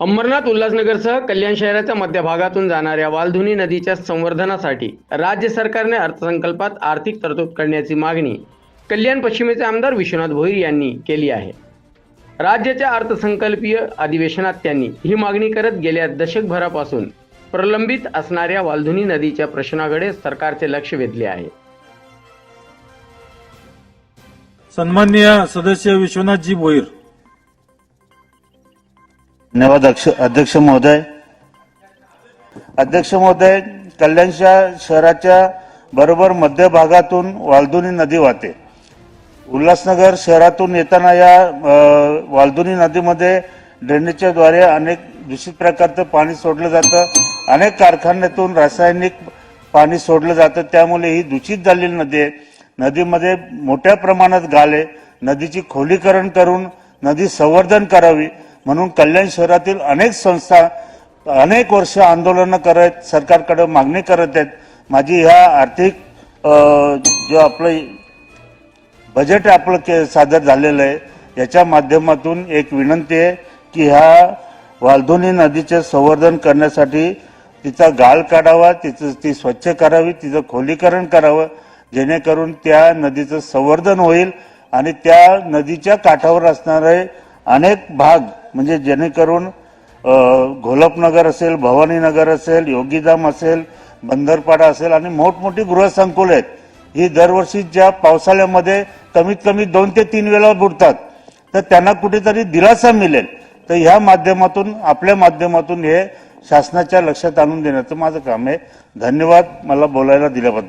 अंबरनाथ उल्हासनगरसह कल्याण शहराच्या मध्य भागातून जाणाऱ्या वालधुनी नदीच्या संवर्धनासाठी राज्य सरकारने अर्थसंकल्पात आर्थिक तरतूद करण्याची मागणी कल्याण पश्चिमेचे आमदार विश्वनाथ भोईर यांनी केली आहे. राज्याच्या अर्थसंकल्पीय अधिवेशनात त्यांनी ही मागणी करत गेल्या दशकभरापासून प्रलंबित असणाऱ्या वालधुनी नदीच्या प्रश्नाकडे सरकारचे लक्ष वेधले आहे. सन्माननीय सदस्य विश्वनाथजी भोईर धन्यवाद अध्यक्ष महोदय. अध्यक्ष महोदय कल्याणच्या शहराच्या बरोबर मध्य भागातून वालदुनी नदी वाहते. उल्हासनगर शहरातून येताना या वालदुनी नदीमध्ये ड्रेनेजच्या द्वारे अनेक दूषित प्रकारचं पाणी सोडलं जातं. अनेक कारखान्यातून रासायनिक पाणी सोडलं जातं. त्यामुळे ही दूषित झालेली नदी आहे. नदीमध्ये मोठ्या प्रमाणात गाले. नदीची खोलीकरण करून नदी संवर्धन करावी. म्हणून कल्याण शहरातील अनेक संस्था अनेक वर्ष आंदोलनं करत सरकारकडे मागणी करत आहेत. माझी ह्या आर्थिक जो आपलं बजेट आपलं के सादर झालेलं आहे याच्या माध्यमातून एक विनंती आहे की ह्या वालधोनी नदीचे संवर्धन करण्यासाठी तिचा गाळ काढावा तिचं ती स्वच्छ करावी तिचं खोलीकरण करावं जेणेकरून त्या नदीचं संवर्धन होईल आणि त्या नदीच्या काठावर असणारे अनेक भाग म्हणजे जेणेकरून घोलपनगर असेल भवानीनगर असेल योगीधाम असेल बंदरपाडा असेल आणि मोठमोठी गृहसंकुल आहेत. ही दरवर्षी ज्या पावसाळ्यामध्ये कमीत कमी दोन ते तीन वेळा बुडतात तर त्यांना कुठेतरी दिलासा मिळेल. तर ह्या माध्यमातून आपल्या माध्यमातून हे शासनाच्या लक्षात आणून देण्याचं माझं काम आहे. धन्यवाद मला बोलायला दिल्याबद्दल.